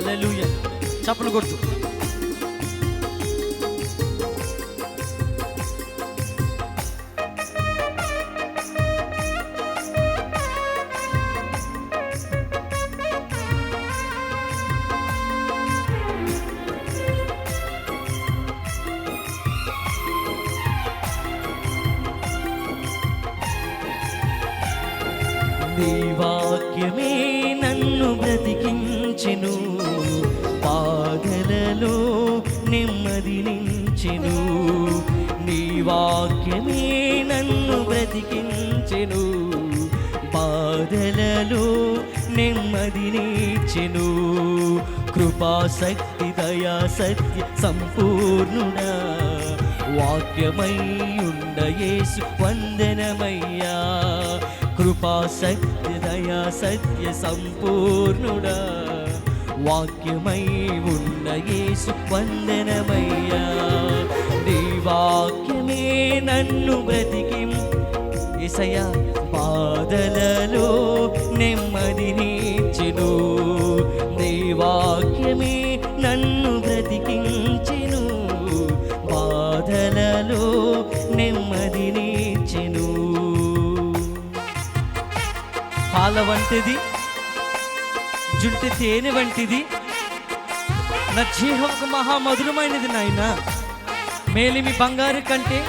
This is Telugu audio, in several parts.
అలెలుయ చప్పలు కొడుతూ. నీ వాక్యమే నన్ను బ్రతికించెను. కదిలించెను నీ వాక్యమే నన్ను బ్రతికించెను. బాధలలో నెమ్మది నీచెను. కృపాశక్తి దయా సత్య సంపూర్ణుడా. వాక్యమై ఉండ యేసు వందనమయ్యా. కృపాశక్తి దయా సత్య సంపూర్ణుడా. వాక్యమై ఉన్న యేసు వందనమయ్యా. నీ వాక్యమే నన్ను బ్రతికిం. ఎసయ్యా బాధలలో నెమ్మది నీచెను. నీ వాక్యమే నన్ను బ్రతికించెను. బాధలలో నెమ్మది నీచెను. పాల వంటిది జుంటి తేనె వంటిది. నా జీవకు మహామధురమైనది నాయన. మేలిమి బంగారు కంటే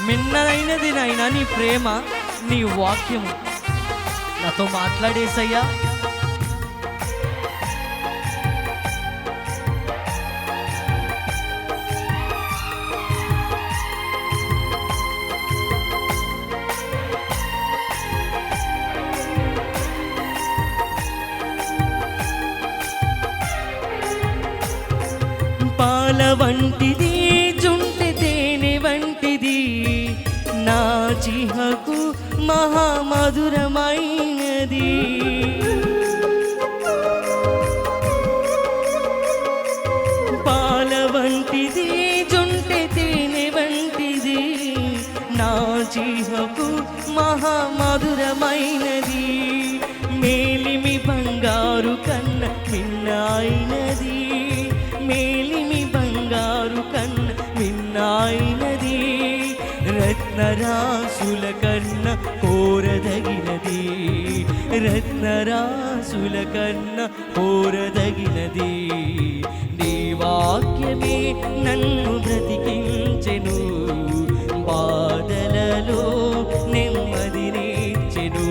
మిన్ననైనది నాయన నీ ప్రేమ నీ వాక్యము. నాతో మాట్లాడేసయ్యా. వంటిది జుంటి తేనె వంటిది. నా చిహకు మహామధురమైనది. పాల వంటిది జుంటి తేనె వంటిది. నా చిహకు మహామధురమైనది. మేలిమి బంగారు కన్న మిన్నాయినది మేలిమి కన్న నిన్నాయినది రత్నరాసుల కన్న కోరదగినది రత్నరాసుల కన్న కోరదగినది. నీ వాక్యమే నన్ను బ్రతికించెను బాధలలో నెమ్మది నీచెను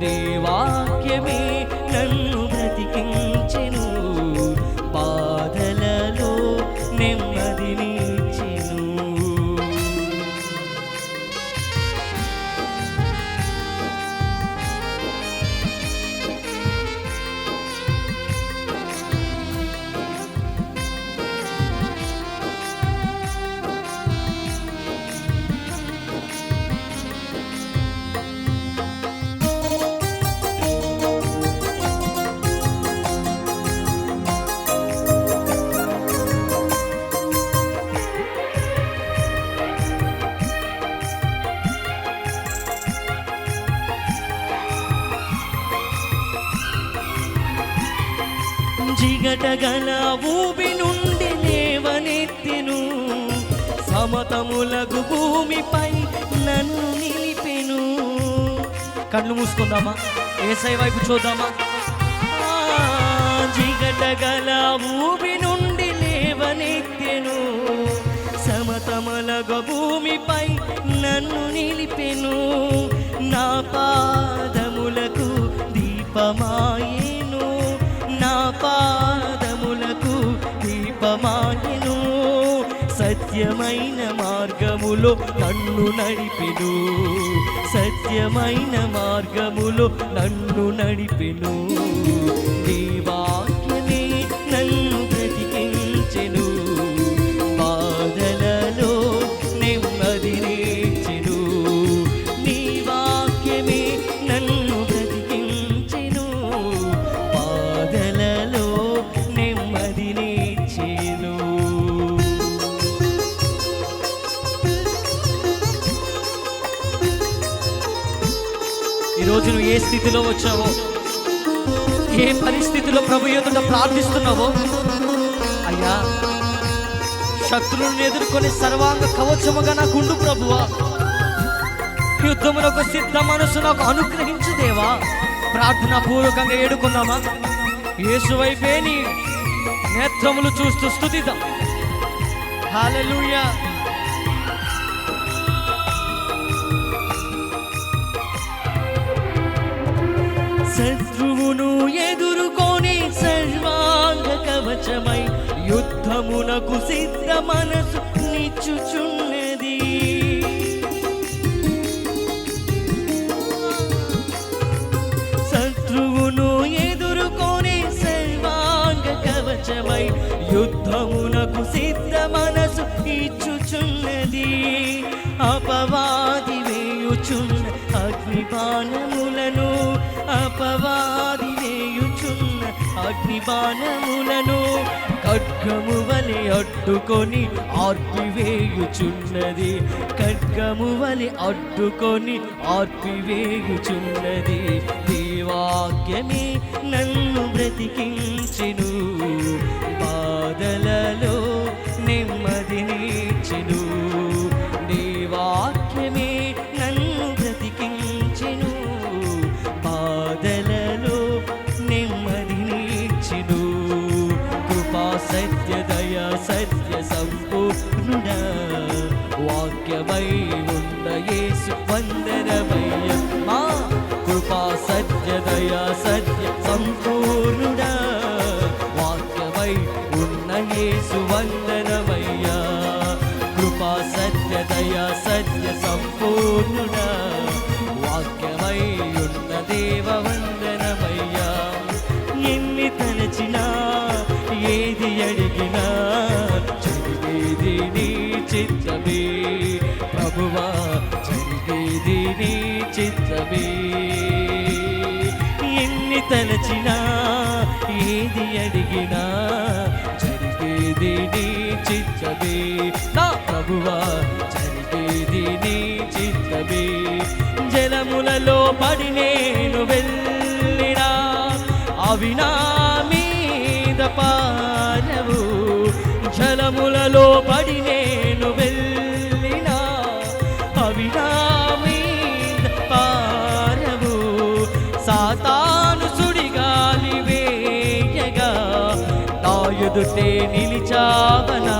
నీ వాక్యమే జిగటగల ఊబి నుండి లేవనెత్తెను. సమతములకు భూమిపై నన్ను నిలిపెను. కళ్ళు మూసుకుందామా? ఏసై వైపు చూద్దామా? ఆ, జిగటగల ఊబి నుండి లేవనెత్తెను. సమతమలగ భూమిపై నన్ను నిలిపెను. నా పా సత్యమైన మార్గములో నన్ను నడిపెను. సత్యమైన మార్గములో నన్ను నడిపెను. దేవా ఈరోజు నువ్వు ఏ స్థితిలో వచ్చావో? ఏ పరిస్థితిలో ప్రభు ఎదుట ప్రార్థిస్తున్నావో? అయ్యా శత్రువులను ఎదుర్కొని సర్వాంగ కవచముగా నాకు ఉండు ప్రభువా. యుద్ధమునకు సిద్ధ మనసు నాకు అనుగ్రహించు దేవా. ప్రార్థనా పూర్వకంగా ఏడుకున్నామా యేసు వైపే నీ నేత్రములు చూస్తూ స్థుతిద్దాం హాలూయా యుద్ధమునకు సిద్ధ మనసు నిచ్చుచున్నది శత్రువును ఎదుర్కొనే సర్వాంగ కవచమై యుద్ధమునకు సిద్ధ మనసు ఇచ్చుచున్నది అపవా అగ్నిబాణములను ఖడ్గము వలి అడ్డుకొని ఆర్పివేయుచున్నది. ఖడ్గము వలి అడ్డుకొని ఆర్పివేయుచున్నది. దేవాక్యమే నన్ను బ్రతికించెను. సంపూర్ణుడా వాక్యమై ఉన్న యేసు వందనమయ్య. మా కృపా సత్య దయ సత్య సంపూర్ణుడా. వాక్యమై ఉన్న యేసు వందనమయ్యా. కృపా సత్య సత్య సంపూర్ణుడా. నీ చిత్తమే. ఎన్ని తలచినా ఏది అడిగినా జరిగేది నీ చిత్తమే. నా ప్రభువా జరిగేది నీ చిత్తమే. జలములలో పడి నేను వెళ్ళినా అవి నా మీద పారవు. జలములలో ఎదుటే నిలిచావనా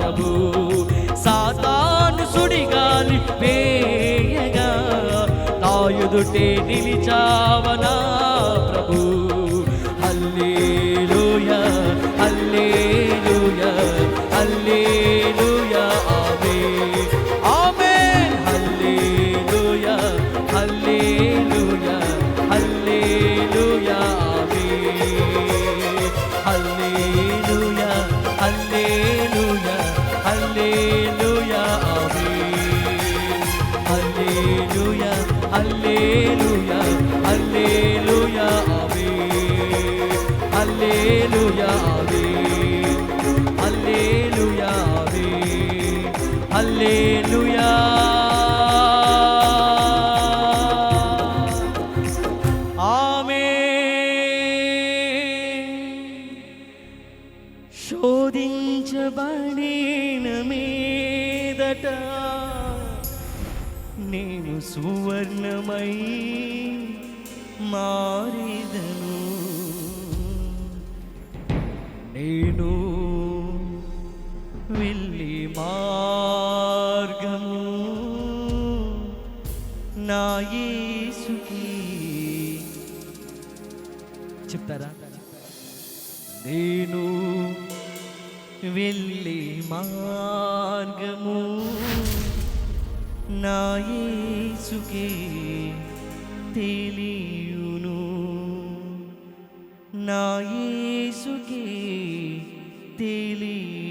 ప్రభు? సాతాను సుడిగాలి వేయగా నా ఎదుటే నిలిచావనా ప్రభు? Hallelujah, Hallelujah. నేను సువర్ణమై మారిదను నేను వెళ్ళి మార్గము నా యేసుకి చెప్తారా నేను వెళ్ళి మార్గము నా యేసుకే తెలియును. నా యేసుకే తెలియును